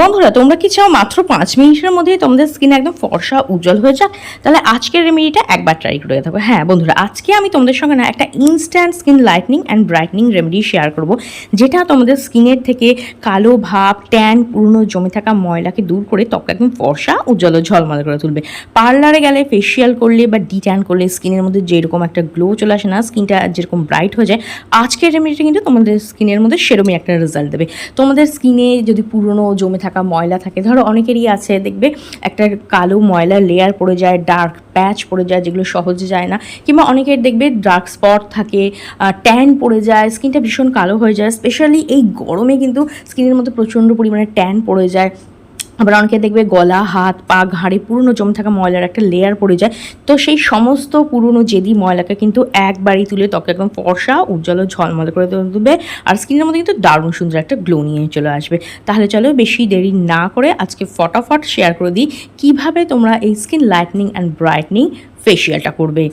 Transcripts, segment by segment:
বন্ধুরা, তোমরা কি চাও মাত্র পাঁচ মিনিটের মধ্যে তোমাদের স্কিন একদম ফর্সা, উজ্জ্বল হয়ে যাক? তাহলে আজকের রেমেডিটা একবার ট্রাই করে থাকব হ্যাঁ বন্ধুরা, আজকে আমি তোমাদের সঙ্গে না একটা instant skin lightening and brightening remedy share করব, যেটা তোমাদের স্কিনের থেকে কালো ভাব ট্যান পুরনো জমে থাকা ময়লাকে দূর করে ত্বক একদম ফর্সা, উজ্জ্বল ঝলমল করে তুলবে। পার্লারে গেলে ফেসিয়াল করলে বা ডি ট্যান করলে স্কিনের মধ্যে যেরকম একটা গ্লো চলে আসে না স্কিনটা যেরকম ব্রাইট হয়ে যায়, আজকের রেমেডিটা কিন্তু তোমাদের স্কিনের মধ্যে সেরকমই একটা রেজাল্ট দেবে। তোমাদের স্কিনে যদি পুরনো জমে থাকা ময়লা থাকে। ধরো অনেকেরই আছে, দেখবে একটা কালো ময়লার লেয়ার পড়ে যায় ডার্ক প্যাচ পড়ে যায়, যেগুলো সহজে যায় না। কিংবা অনেকের দেখবে ডার্ক স্পট থাকে ট্যান পড়ে যায় স্কিনটা ভীষণ কালো হয়ে যায়। স্পেশালি এই গরমে কিন্তু স্কিনের মধ্যে প্রচণ্ড পরিমাণে ট্যান পড়ে যায়। আবার অনেকে দেখবে গলা, হাত, পা, ঘাড়ে পুরনো জমে থাকা ময়লার একটা লেয়ার পড়ে যায়। তো সেই সমস্ত পুরনো জেদি ময়লাকে কিন্তু একবারই তুলে ত্বকে একদম ফর্সা, উজ্জ্বল ঝলমলে করে তুলবে। আর স্কিনের মধ্যে কিন্তু দারুণ সুন্দর একটা গ্লো নিয়ে চলে আসবে। তাহলে চলো বেশি দেরি না করে আজকে ফটাফট শেয়ার করে দিই কীভাবে তোমরা এই স্কিন লাইটনিং অ্যান্ড ব্রাইটনিং ফেসিয়ালটা করবে।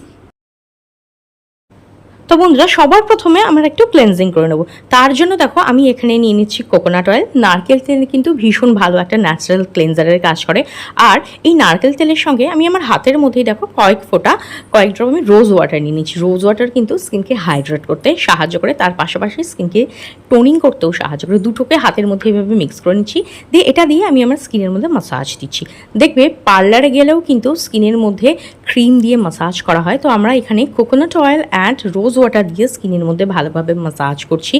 তো বন্ধুরা, সবার প্রথমে আমরা একটু ক্লেনজিং করে নেব। তার জন্য দেখো, আমি এখানে নিয়ে নিচ্ছি কোকোনাট অয়েল নারকেল তেল কিন্তু ভীষণ ভালো একটা ন্যাচারাল ক্লেনজারের কাজ করে। আর এই নারকেল তেলের সঙ্গে আমি আমার হাতের মধ্যেই দেখো, কয়েক ফোঁটা, কয়েক ড্রপ আমি রোজ ওয়াটার নিয়ে নিচ্ছি। রোজ ওয়াটার কিন্তু স্কিনকে হাইড্রেট করতে সাহায্য করে, তার পাশাপাশি স্কিনকে টোনিং করতেও সাহায্য করে। দুটোকে হাতের মধ্যে এভাবে মিক্স করে নিচ্ছি। দিয়ে এটা দিয়ে আমি আমার স্কিনের মধ্যে মাসাজ দিচ্ছি। দেখবে পার্লারে গেলেও কিন্তু স্কিনের মধ্যে ক্রিম দিয়ে মাসাজ করা হয়। তো আমরা এখানে coconut oil and rose water দিয়ে স্কিনের মধ্যে ভালোভাবে মাসাজ করছি।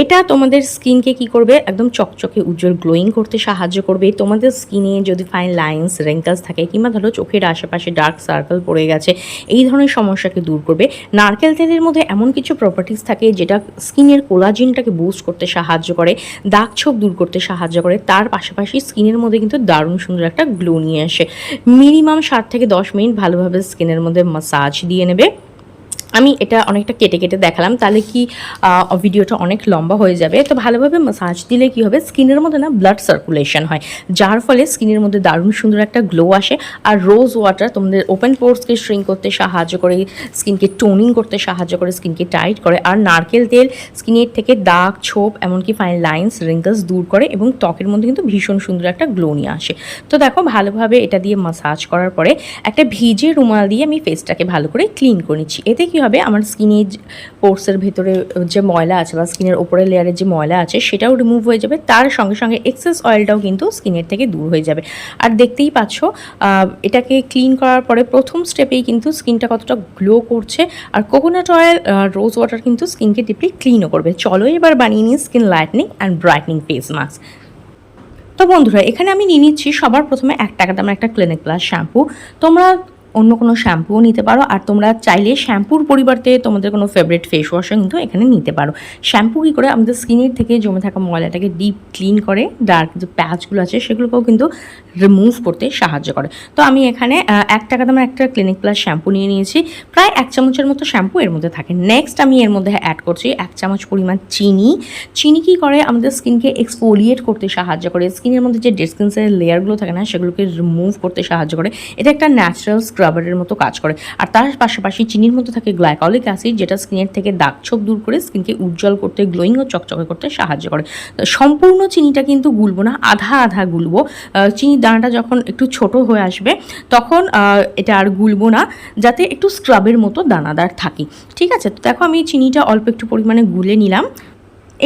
এটা তোমাদের স্কিনকে কি করবে? একদম চকচকে উজ্জ্বল গ্লোয়িং করতে সাহায্য করবে। তোমাদের স্কিনে যদি ফাইন লাইন্স রেঙ্কালস থাকে কিংবা ধরো চোখের আশেপাশে ডার্ক সার্কেল পড়ে গেছে, এই ধরনের সমস্যাকে দূর করবে। নারকেল তেলের মধ্যে এমন কিছু প্রপার্টিস থাকে যেটা স্কিনের কোলাজিনটাকে বুস্ট করতে সাহায্য করে, দাগ ছোপ দূর করতে সাহায্য করে। তার পাশাপাশি স্কিনের মধ্যে কিন্তু দারুণ সুন্দর একটা গ্লো নিয়ে আসে। মিনিমাম সাত থেকে দশ মিনিট ভালোভাবে স্কিনের মধ্যে মাসাজ দিয়ে নেবে। আমি এটা অনেকটা কেটে কেটে দেখালাম, তাহলে কি ভিডিওটা অনেক লম্বা হয়ে যাবে। তো ভালোভাবে মাসাজ দিলে কি হবে, স্কিনের মধ্যে না ব্লাড সার্কুলেশন হয়, যার ফলে স্কিনের মধ্যে দারুণ সুন্দর একটা গ্লো আসে। আর রোজ ওয়াটার তোমাদের ওপেন পোর্সকে শ্রিং করতে সাহায্য করে স্কিনকে টোনিং করতে সাহায্য করে স্কিনকে টাইট করে। আর নারকেল তেল স্কিনের থেকে দাগ, ছোপ, এমনকি ফাইন লাইন্স রিঙ্কলস দূর করে এবং ত্বকের মধ্যে কিন্তু ভীষণ সুন্দর একটা গ্লো নিয়ে আসে। তো দেখো, ভালোভাবে এটা দিয়ে মাসাজ করার পরে একটা ভিজে রুমাল দিয়ে আমি ফেসটাকে ভালো করে ক্লিন করে নিচ্ছি। এতে কি হবে, আমার স্কিনের পোর্সের ভেতরে যে ময়লা আছে বা স্কিনের ওপরের লেয়ারের যে ময়লা আছে সেটাও রিমুভ হয়ে যাবে। তার সঙ্গে সঙ্গে এক্সেস অয়েলটাও কিন্তু স্কিনের থেকে দূর হয়ে যাবে। আর দেখতেই পাচ্ছ এটাকে ক্লিন করার পরে প্রথম স্টেপেই কিন্তু স্কিনটা কতটা গ্লো করছে আর কোকোনাট অয়েল রোজ ওয়াটার কিন্তু স্কিনকে ডিপলি ক্লিনও করবে। চলো এবার বানিয়ে নিই skin lightening and brightening face mask তো বন্ধুরা, এখানে আমি নিয়ে নিচ্ছি সবার প্রথমে এক টাকা দামের একটা ক্লিনিক প্লাস শ্যাম্পু তোমরা অন্য কোনো শ্যাম্পুও নিতে পারো। আর তোমরা চাইলে শ্যাম্পুর পরিবর্তে তোমাদের কোনো ফেভারিট ফেস ওয়াশও কিন্তু এখানে নিতে পারো। শ্যাম্পু কী করে? আমাদের স্কিনের থেকে জমে থাকা ময়লাটাকে ডিপ ক্লিন করে ডার্ক যে প্যাচগুলো আছে, সেগুলোকেও কিন্তু রিমুভ করতে সাহায্য করে। তো আমি এখানে এক টাকা দামের একটা ক্লিনিক প্লাস শ্যাম্পু নিয়ে নিয়েছি। প্রায় এক চামচের মতো শ্যাম্পু এর মধ্যে থাকে। নেক্সট আমি এর মধ্যে অ্যাড করছি এক চামচ পরিমাণ চিনি। চিনি কী করে? আমাদের স্কিনকে এক্সফোলিয়েট করতে সাহায্য করে। স্কিনের মধ্যে যে ডেড স্কিনসের লেয়ারগুলো থাকে না, সেগুলোকে রিমুভ করতে সাহায্য করে। এটা একটা ন্যাচারাল স্ক্রাবারের মতো কাজ করে। আর তার পাশাপাশি চিনির মধ্যে থাকে গ্লাইকলিক অ্যাসিড, যেটা স্কিনের থেকে দাগ ছোপ দূর করে স্কিনকে উজ্জ্বল করতে, গ্লোয়িং ও চকচকে করতে সাহায্য করে। সম্পূর্ণ চিনিটা কিন্তু গুলবো না, আধা আধা গুলবো। চিনির দানাটা যখন একটু ছোট হয়ে আসবে, তখন এটা আর গুলবো না, যাতে একটু স্ক্রাবের মতো দানাদার থাকি। ঠিক আছে? তো দেখো আমি চিনিটা অল্প একটু পরিমাণে গুলে নিলাম।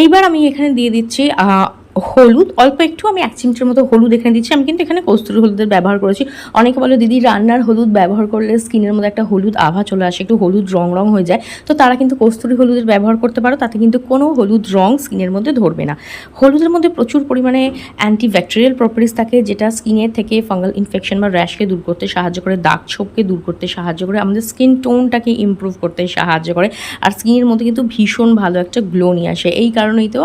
এইবার আমি এখানে দিয়ে দিচ্ছি হলুদ, অল্প একটু আমি এক চিমটের মতো হলুদ এখানে দিচ্ছি। আমি কিন্তু এখানে কস্তুরি হলুদের ব্যবহার করেছি। অনেকে বলে, দিদি, রান্নার হলুদ ব্যবহার করলে স্কিনের মধ্যে একটা হলুদ আভা চলে আসে, একটু হলুদ রং রং হয়ে যায়। তো তারা কিন্তু কস্তুরি হলুদের ব্যবহার করতে পারো, তাতে কিন্তু কোনো হলুদ রং স্কিনের মধ্যে ধরবে না। হলুদের মধ্যে প্রচুর পরিমাণে অ্যান্টি ব্যাকটেরিয়াল প্রপার্টিস থাকে, যেটা স্কিনের থেকে ফাঙ্গাল ইনফেকশন বা র্যাশকে দূর করতে সাহায্য করে, দাগ ছোপকে দূর করতে সাহায্য করে, আমাদের স্কিন টোনটাকে ইমপ্রুভ করতে সাহায্য করে। আর স্কিনের মধ্যে কিন্তু ভীষণ ভালো একটা গ্লো নিয়ে আসে। এই কারণেই তো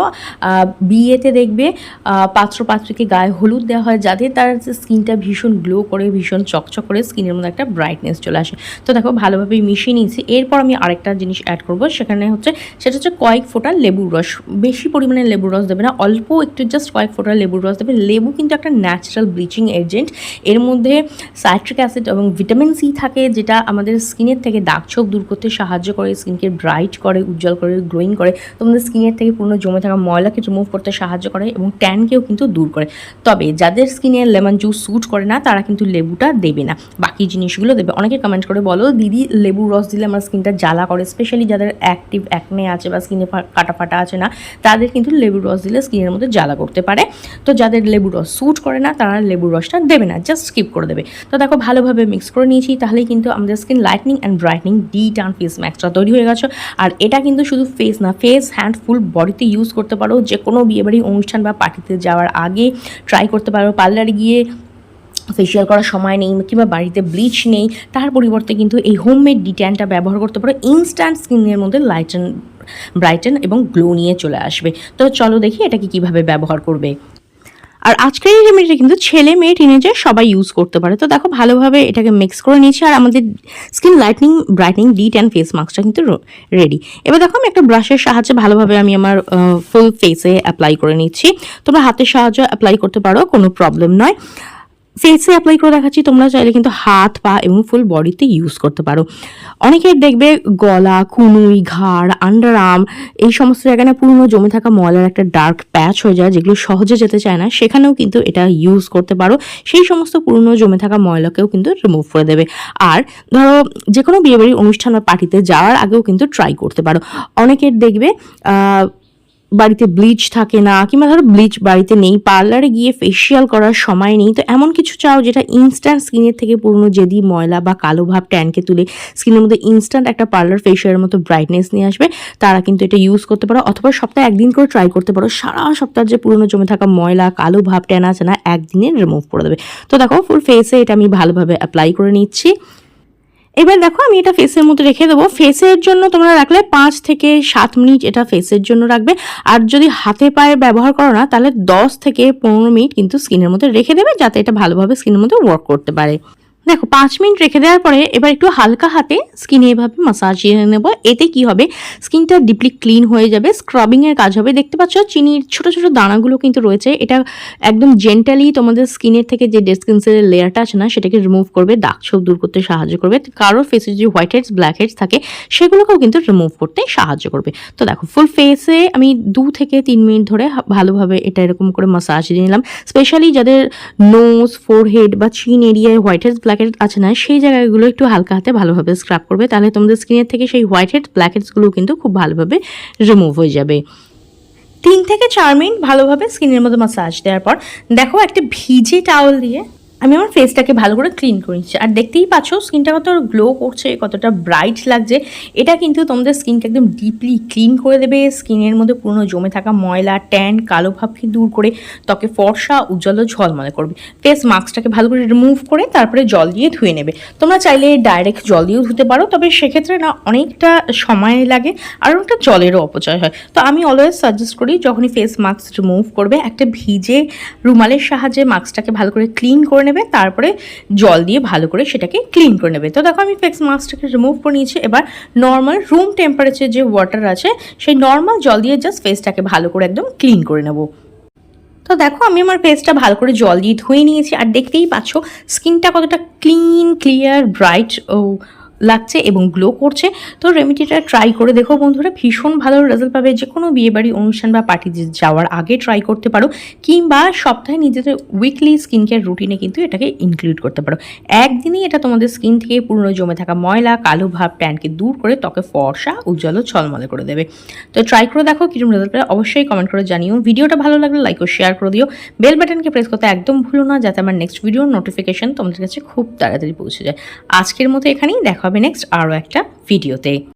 বিয়েতে দেখবে আহ, পাত্র পাত্রীকে গায়ে হলুদ দেওয়া হয় যাতে তার স্কিনটা ভীষণ গ্লো করে ভীষণ চকচক করে স্কিনের মধ্যে একটা ব্রাইটনেস চলে আসে। তো দেখো ভালোভাবে মিশিয়ে নিয়েছি। এরপর আমি আরেকটা জিনিস অ্যাড করব সেখানে হচ্ছে সেটা হচ্ছে কয়েক ফোঁটা লেবুর রস। বেশি পরিমাণে লেবুর রস দেবে না অল্প একটু জাস্ট কয়েক ফোঁটা লেবুর রস দেবে। লেবু কিন্তু একটা ন্যাচারাল ব্লিচিং এজেন্ট এর মধ্যে সাইট্রিক অ্যাসিড এবং ভিটামিন সি থাকে যেটা আমাদের স্কিনের থেকে দাগ ছোপ দূর করতে সাহায্য করে স্কিনকে ব্রাইট করে উজ্জ্বল করে গ্লোয়িং করে। তোমাদের স্কিনের থেকে পুরনো জমে থাকা ময়লাকে রিমুভ করতে সাহায্য করে। এবং ট্যানকেও কিন্তু দূর করে। তবে যাদের স্কিনে লেমন জুস স্যুট করে না, তারা কিন্তু লেবুটা দেবে না। বাকি জিনিসগুলো দেবে। অনেকে কমেন্ট করে বলো, দিদি লেবুর রস দিলে আমার স্কিনটা জ্বালা করে। স্পেশালি যাদের অ্যাক্টিভ অ্যাকনে আছে বা স্কিনে কাটা ফাটা আছে না, তাদের কিন্তু লেবুর রস দিলে স্কিনের মধ্যে জ্বালা করতে পারে। তো যাদের লেবুর রস স্যুট করে না, তারা লেবুর রসটা দেবে না জাস্ট স্কিপ করে দেবে। তো দেখো, ভালোভাবে মিক্স করে নিয়েছি। তাহলেই কিন্তু আমাদের skin lightening and brightening D tan face ম্যাক্সটা তৈরি হয়ে গেছে। আর এটা কিন্তু শুধু ফেস না ফেস হ্যান্ড ফুল বডিতে ইউজ করতে পারো। যে কোনো বিয়েবাড়ি অনুষ্ঠান বা পার্টিতে যাওয়ার আগে ট্রাই করতে পারো। পার্লারে গিয়ে ফেসিয়াল করার সময় নেই কিংবা বাড়িতে ব্লিচ নেই, তার পরিবর্তে কিন্তু এই হোমমেড ডিট্যানটা ব্যবহার করতে পারো। ইনস্ট্যান্ট স্কিনের মধ্যে লাইটেন ব্রাইটেন এবং গ্লো নিয়ে চলে আসবে। তো চলো দেখি এটাকে কীভাবে ব্যবহার করবে। আর আজকের এই রেমেডিটা কিন্তু ছেলে মেয়ে টিনেজার সবাই ইউজ করতে পারে। তো দেখো, ভালোভাবে এটাকে মিক্স করে নিয়েছি আর আমাদের skin lightening brightening D and face মাস্কটা কিন্তু রেডি এবার দেখো, আমি একটা ব্রাশের সাহায্যে ভালোভাবে আমি আমার ফুল ফেসে অ্যাপ্লাই করে নিচ্ছি। তোমরা হাতের সাহায্যে অ্যাপ্লাই করতে পারো, কোনো প্রবলেম নয়। ফেসে অ্যাপ্লাই করে দেখাচ্ছি, তোমরা চাইলে কিন্তু হাত, পা এবং ফুল বডিতে ইউজ করতে পারো। অনেকের দেখবে গলা, কুনুই, ঘাড় আন্ডার আর্ম এই সমস্ত জায়গায় না পুরনো জমে থাকা ময়লার একটা ডার্ক প্যাচ হয়ে যায়, যেগুলো সহজে যেতে চায় না। সেখানেও কিন্তু এটা ইউজ করতে পারো। সেই সমস্ত পুরনো জমে থাকা ময়লাকেও কিন্তু রিমুভ করে দেবে। আর ধরো যে কোনো বিয়েবাড়ির অনুষ্ঠান বা পার্টিতে যাওয়ার আগেও কিন্তু ট্রাই করতে পারো। অনেকের দেখবে বাড়িতে ব্লিচ থাকে না, কিংবা ধরো ব্লিচ বাড়িতে নেই পার্লারে গিয়ে ফেসিয়াল করার সময় নেই, তো এমন কিছু চাও যেটা ইনস্ট্যান্ট স্কিনের থেকে পুরনো জেদি ময়লা বা কালো ভাব ট্যানকে তুলে স্কিনের মধ্যে ইনস্ট্যান্ট একটা পার্লার ফেসিয়ালের মতো ব্রাইটনেস নিয়ে আসবে, তারা কিন্তু এটা ইউজ করতে পারো, অথবা সপ্তাহে একদিন করে ট্রাই করতে পারো, সারা সপ্তাহ যে পুরনো জমে থাকা ময়লা, কালো ভাব ট্যান আছে না, একদিনে রিমুভ করে দেবে। তো দেখো ফুল ফেসে এটা আমি ভালোভাবে অ্যাপ্লাই করে নিচ্ছি। এবার দেখো আমি এটা ফেসের মধ্যে রেখে দেবো। ফেসের জন্য তোমরা রাখলে পাঁচ থেকে সাত মিনিট এটা ফেসের জন্য রাখবে। আর যদি হাতে পায়ে ব্যবহার করো না, তাহলে দশ থেকে পনেরো মিনিট কিন্তু স্কিনের মধ্যে রেখে দেবে যাতে এটা ভালোভাবে স্কিনের মধ্যে ওয়ার্ক করতে পারে। দেখো, পাঁচ মিনিট রেখে দেওয়ার পরে এবার একটু হালকা হাতে স্কিনে এভাবে মাসাজ নেব। এতে কি হবে? স্কিনটা ডিপলি ক্লিন হয়ে যাবে। স্ক্রাবিংয়ের কাজ হবে। দেখতে পাচ্ছ, চিনির ছোট ছোট দানাগুলো কিন্তু রয়েছে। এটা একদম জেন্টালি তোমাদের স্কিনের থেকে যে ডেড স্কিনসের লেয়ারটা আছে না, সেটাকে রিমুভ করবে, দাগ ছোপ দূর করতে সাহায্য করবে। কারোর ফেসে যে হোয়াইট হেডস ব্ল্যাক হেডস থাকে, সেগুলোকেও কিন্তু রিমুভ করতে সাহায্য করবে। তো দেখো ফুল ফেসে আমি দু থেকে তিন মিনিট ধরে ভালোভাবে এটা এরকম করে মাসাজ দিয়ে নিলাম। স্পেশালি যাদের নোজ ফোরহেড বা চিন এরিয়ায় হোয়াইট হেডস ব্ল্যাক হেড আছে না, সেই জায়গাগুলো একটু হালকা হাতে ভালোভাবে স্ক্রাব করবে, তাহলে তোমাদের স্কিনের থেকে সেই হোয়াইট হেড ব্ল্যাকেটসগুলো কিন্তু খুব ভালোভাবে রিমুভ হয়ে যাবে। তিন থেকে চার মিনিট ভালোভাবে স্কিনের মধ্যে মাসাজ দেওয়ার পর, দেখো একটা ভিজে টাওয়েল দিয়ে আমি আমার ফেসটাকে ভালো করে ক্লিন করে নিচ্ছি। আর দেখতেই পাচ্ছ স্কিনটা কত গ্লো করছে, কতটা ব্রাইট লাগছে। এটা কিন্তু তোমাদের স্কিনকে একদম ডিপলি ক্লিন করে দেবে। স্কিনের মধ্যে পুরনো জমে থাকা ময়লা ট্যান কালো ভাবকে দূর করে ত্বকে ফর্সা, উজ্জ্বল ও ঝলমলে করবে। ফেস মাস্কটাকে ভালো করে রিমুভ করে তারপরে জল দিয়ে ধুয়ে নেবে। তোমরা চাইলে ডাইরেক্ট জল দিয়েও ধুতে পারো, তবে সেক্ষেত্রে না, অনেকটা সময় লাগে আর অনেকটা জলেরও অপচয় হয়। তো আমি অলওয়েজ সাজেস্ট করি, যখনই ফেস মাস্ক রিমুভ করবে, একটা ভিজে রুমালের সাহায্যে মাস্কটাকে ভালো করে ক্লিন করে নেবে। তারপরে জল দিয়ে ভালো করে সেটাকে ক্লিন করে নেবে। তো দেখো আমি ফেক্স মাস্কটাকে রিমুভ করে নিয়েছি। এবার নর্মাল রুম টেম্পারেচার যে ওয়াটার আছে, সেই নর্মাল জল দিয়ে জাস্ট ফেসটাকে ভালো করে একদম ক্লিন করে নেব। তো দেখো আমি আমার ফেসটা ভালো করে জল দিয়ে ধুয়ে নিয়েছি। আর দেখতেই পাচ্ছ স্কিনটা কতটা ক্লিন ক্লিয়ার ব্রাইট ও লাগছে এবং গ্লো করছে। তো রেমিডিটা ট্রাই করে দেখো বন্ধুরা, ভীষণ ভালো রেজাল্ট পাবে। যে কোনো বিয়েবাড়ি অনুষ্ঠান বা পার্টিতে যাওয়ার আগে ট্রাই করতে পারো, কিংবা সপ্তাহে নিজেদের উইকলি স্কিন কেয়ার রুটিনে কিন্তু এটাকে ইনক্লুড করতে পারো। একদিনই এটা তোমাদের স্কিন থেকে পুরনো জমে থাকা ময়লা, কালো ভাব ট্যানকে দূর করে ত্বকে ফর্সা, উজ্জ্বল ছলমলে করে দেবে। তো ট্রাই করে দেখো কীরকম রেজাল্ট পাবে। অবশ্যই কমেন্ট করে জানিও। ভিডিওটা ভালো লাগলে লাইক ও শেয়ার করে দিও। বেল বাটনকে প্রেস করতে একদম ভুলো না, যাতে আমার নেক্সট ভিডিওর নোটিফিকেশন তোমাদের কাছে খুব তাড়াতাড়ি পৌঁছে যায়। আজকের মতো এখানেই, দেখা হবে নেক্সট আরও একটা ভিডিওতে